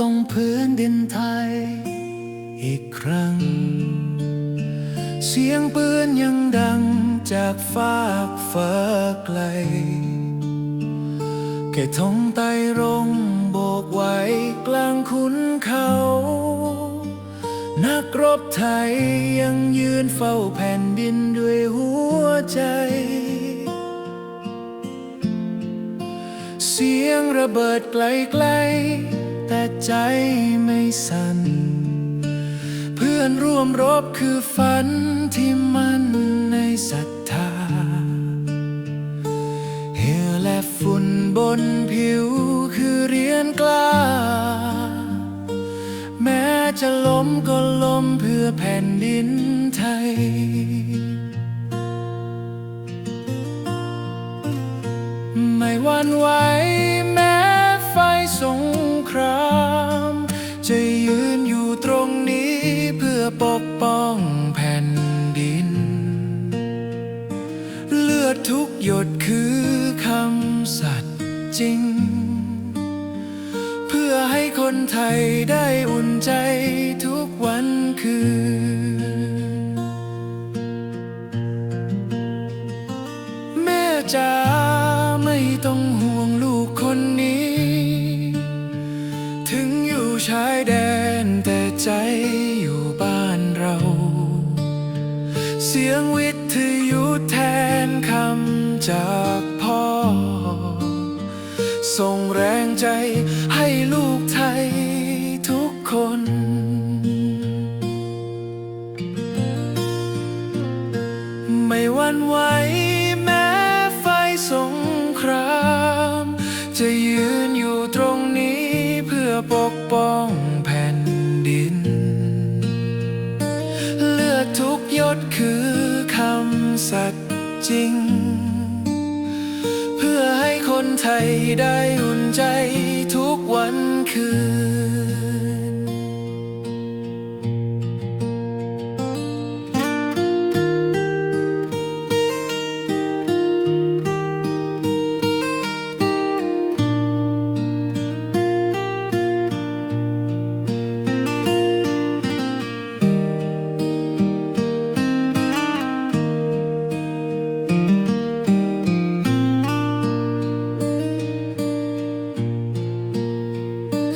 ต้อีกครั้ง เสียงปืนยังดังจากฟากฟ้าไกลแค่ทงไตรงโบกไว้กลางขุนเขา นักรบไทยยังยืนเฝ้าแผ่นดินด้วยหัวใจเสียงระเบิดไกลๆ แต่ใจไม่สั่น เพื่อนร่วมรบคือฝันที่มันในศรัทธา เหงื่อและฝุ่นบนผิวคือเรียนกล้า แม้จะล้มก็ล้มเพื่อแผ่นดินไทยไม่หวันไหว ราม จะยืนอยู่ตรงนี้เพื่อปกป้องแผ่นดิน เลือดทุกหยดคือคำสัตย์จริง เพื่อให้คนไทยได้อุ่นใจทุกวันคืนแม่จ๋าไม่ต้องห่วง ชายแดนแต่ใจอยู่บ้านเรา เสียงวิทยุแทนคำจากพ่อ ส่งแรงใจให้ลูกไทยทุกคน ไม่วันไหวแม้ไฟสงคราม จะยืน กป้องแผ่นดิน เลือดทุกยศคือคำสัตย์จริง เพื่อให้คนไทยได้อุ่นใจทุกวันคืน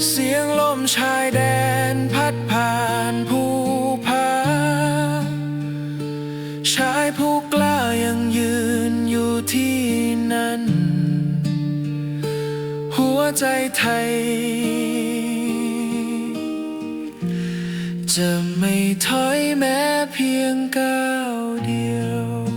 เสียงลมชายแดนพัดผ่านภูผาชายผู้กล้ายังยืนอยู่ที่นั่น หัวใจไทย จะไม่ถอยแม้เพียงก้าเดียว